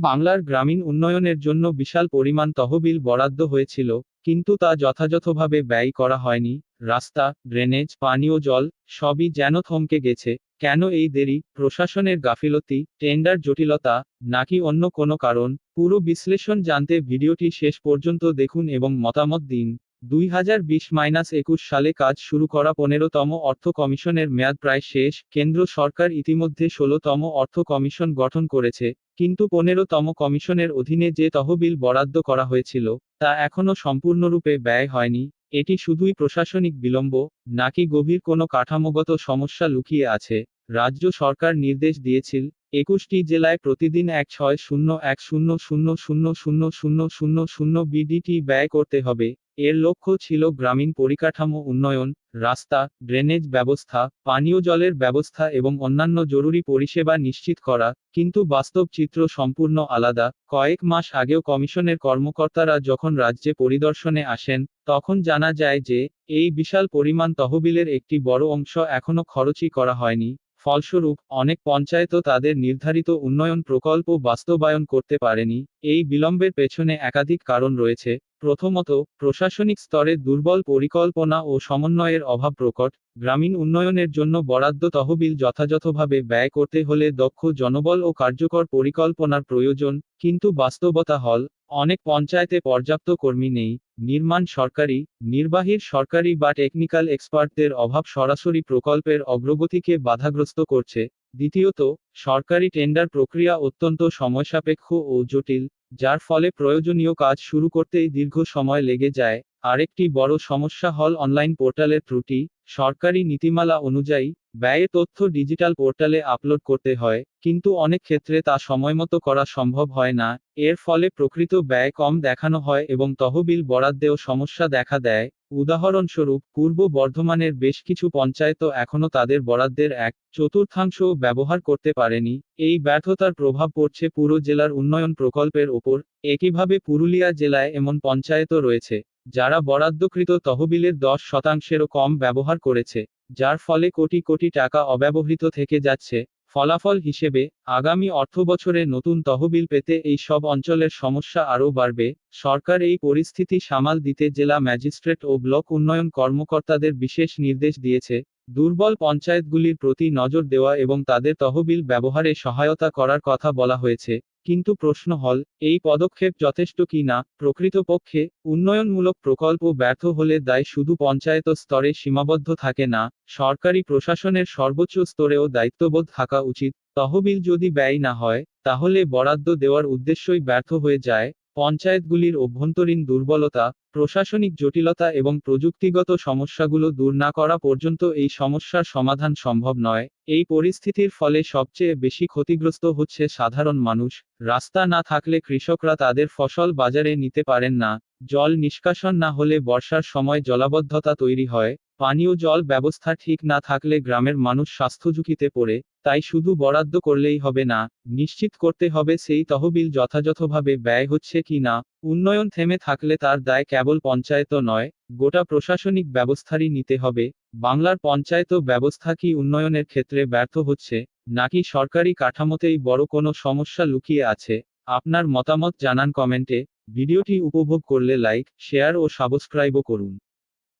বাংলার গ্রামীণ উন্নয়নের জন্য বিশাল পরিমাণ তহবিল বরাদ্দ হয়েছিল, কিন্তু তা যথাযথভাবে ব্যয় করা হয়নি। রাস্তা, ড্রেনেজ, পানীয় জল, সবই যেন থমকে গেছে। কেন এই দেরি? প্রশাসনের গাফিলতি, টেন্ডার জটিলতা, নাকি অন্য কোনো কারণ? পুরো বিশ্লেষণ জানতে ভিডিওটি শেষ পর্যন্ত দেখুন এবং মতামত দিন। দুই হাজার বিশ মাইনাস একুশ সালে কাজ শুরু করা পনেরোতম অর্থ কমিশনের মেয়াদ প্রায় শেষ। কেন্দ্র সরকার ইতিমধ্যে ষোলোতম অর্থ কমিশন গঠন করেছে, কিন্তু পনেরোতম কমিশনের অধীনে যে তহবিল বরাদ্দ করা হয়েছিল, তা এখনও সম্পূর্ণরূপে ব্যয় হয়নি। এটি শুধুই প্রশাসনিক বিলম্ব, নাকি গভীর কোনো কাঠামোগত সমস্যা লুকিয়ে আছে, রাজ্য সরকার নির্দেশ দিয়েছিল। একুশটি জেলায় প্রতিদিন এক ছয় শূন্য এক শূন্য শূন্য শূন্য শূন্য শূন্য শূন্য শূন্য বিডিটি ব্যয় করতে হবে। এর লক্ষ্য ছিল গ্রামীণ পরিকাঠামো উন্নয়ন, রাস্তা, ড্রেনেজ ব্যবস্থা, পানীয় জলের ব্যবস্থা এবং অন্যান্য জরুরি পরিষেবা নিশ্চিত করা, কিন্তু বাস্তব চিত্র সম্পূর্ণ আলাদা। কয়েক মাস আগেও কমিশনের কর্মকর্তারা যখন রাজ্যে পরিদর্শনে আসেন, তখন জানা যায় যে, এই বিশাল পরিমাণ তহবিলের একটি বড় অংশ এখনও খরচই করা হয়নি। ফলস্বরূপ, অনেক পঞ্চায়েতও তাদের নির্ধারিত উন্নয়ন প্রকল্প বাস্তবায়ন করতে পারেনি। এই বিলম্বের পেছনে একাধিক কারণ রয়েছে। প্রথমত, প্রশাসনিক স্তরে দুর্বল পরিকল্পনা ও সমন্বয়ের অভাব প্রকট, গ্রামীণ উন্নয়নের জন্য বরাদ্দ তহবিল যথাযথভাবে ব্যয় করতে হলে দক্ষ জনবল ও কার্যকর পরিকল্পনার প্রয়োজন, কিন্তু বাস্তবতা হল, অনেক পঞ্চায়েতে পর্যাপ্ত কর্মী নেই, নির্মাণ সরকারি, নির্বাহীর সরকারি বা টেকনিক্যাল এক্সপার্টদের অভাব সরাসরি প্রকল্পের অগ্রগতিকে বাধাগ্রস্ত করছে দ্বিতীয়ত, সরকারি টেন্ডার প্রক্রিয়া অত্যন্ত সময়সাপেক্ষ ও জটিল, যার ফলে প্রয়োজনীয় কাজ শুরু করতেই দীর্ঘ সময় লেগে যায়। আরেকটি বড় সমস্যা হল অনলাইন পোর্টালের ত্রুটি। সরকারি নীতিমালা অনুযায়ী, ব্যয়ে তথ্য ডিজিটাল পোর্টালে আপলোড করতে হয়, কিন্তু অনেক ক্ষেত্রে তা সময়মতো করা সম্ভব হয় না। এর ফলে প্রকৃত ব্যয় কম দেখানো হয় এবং তহবিল বরাদ্দেও সমস্যা দেখা দেয়। উদাহরণস্বরূপ, পূর্ব বর্ধমানের বেশ কিছু পঞ্চায়েত এখনও তাদের বরাদ্দের এক চতুর্থাংশও ব্যবহার করতে পারেনি। এই ব্যর্থতার প্রভাব পড়ছে পুরো জেলার উন্নয়ন প্রকল্পের ওপর। একইভাবে পুরুলিয়া জেলায় এমন পঞ্চায়েতও রয়েছে, যারা বরাদ্দকৃত তহবিলের দশ শতাংশেরও কম ব্যবহার করেছে, যার ফলে কোটি কোটি টাকা অব্যবহৃত থেকে যাচ্ছে। ফলাফল হিসেবে, আগামী অর্থবছরে নতুন তহবিল পেতে এই সব অঞ্চলের সমস্যা আরও বাড়বে, সরকার এই পরিস্থিতি সামাল দিতে জেলা ম্যাজিস্ট্রেট ও ব্লক উন্নয়ন কর্মকর্তাদের বিশেষ নির্দেশ দিয়েছে, দুর্বল পঞ্চায়েতগুলির প্রতি নজর দেওয়া এবং তাদের তহবিল ব্যবহারে সহায়তা করার কথা বলা হয়েছে। কিন্তু প্রশ্ন হল, এই পদক্ষেপ যথেষ্ট কি না? প্রকৃতপক্ষে, উন্নয়নমূলক প্রকল্প ব্যর্থ হলে দায় শুধু পঞ্চায়েত স্তরে সীমাবদ্ধ থাকে না, সরকারি প্রশাসনের সর্বোচ্চ স্তরেও দায়িত্ববোধ থাকা উচিত। তহবিল যদি ব্যয় না হয়, তাহলে বরাদ্দ দেওয়ার উদ্দেশ্যই ব্যর্থ হয়ে যায়। পঞ্চায়েতগুলির অভ্যন্তরীণ দুর্বলতা প্রশাসনিক জটিলতা এবং প্রযুক্তিগত সমস্যাগুলো দূর না করা পর্যন্ত এই সমস্যার সমাধান সম্ভব নয়। এই পরিস্থিতির ফলে সবচেয়ে বেশি ক্ষতিগ্রস্ত হচ্ছে সাধারণ মানুষ। রাস্তা না থাকলে কৃষকরা তাদের ফসল বাজারে নিতে পারেন না। জল নিষ্কাশন না হলে বর্ষার সময় জলাবদ্ধতা তৈরি হয়। পানীয় জল ব্যবস্থা ঠিক না থাকলে গ্রামের মানুষ স্বাস্থ্য ঝুঁকিতে পড়ে, তাই শুধু বরাদ্দ করলেই হবে না, নিশ্চিত করতে হবে সেই তহবিল যথাযথভাবে ব্যয় হচ্ছে কি না, উন্নয়ন থেমে থাকলে তার দায় কেবল পঞ্চায়েত নয়, গোটা প্রশাসনিক ব্যবস্থারই নিতে হবে, বাংলার পঞ্চায়েত ব্যবস্থা কি উন্নয়নের ক্ষেত্রে ব্যর্থ হচ্ছে, নাকি সরকারি কাঠামোতেই বড় কোনো সমস্যা লুকিয়ে আছে, আপনার মতামত জানান কমেন্টে, ভিডিওটি উপভোগ করলে লাইক, শেয়ার ও সাবস্ক্রাইবও করুন।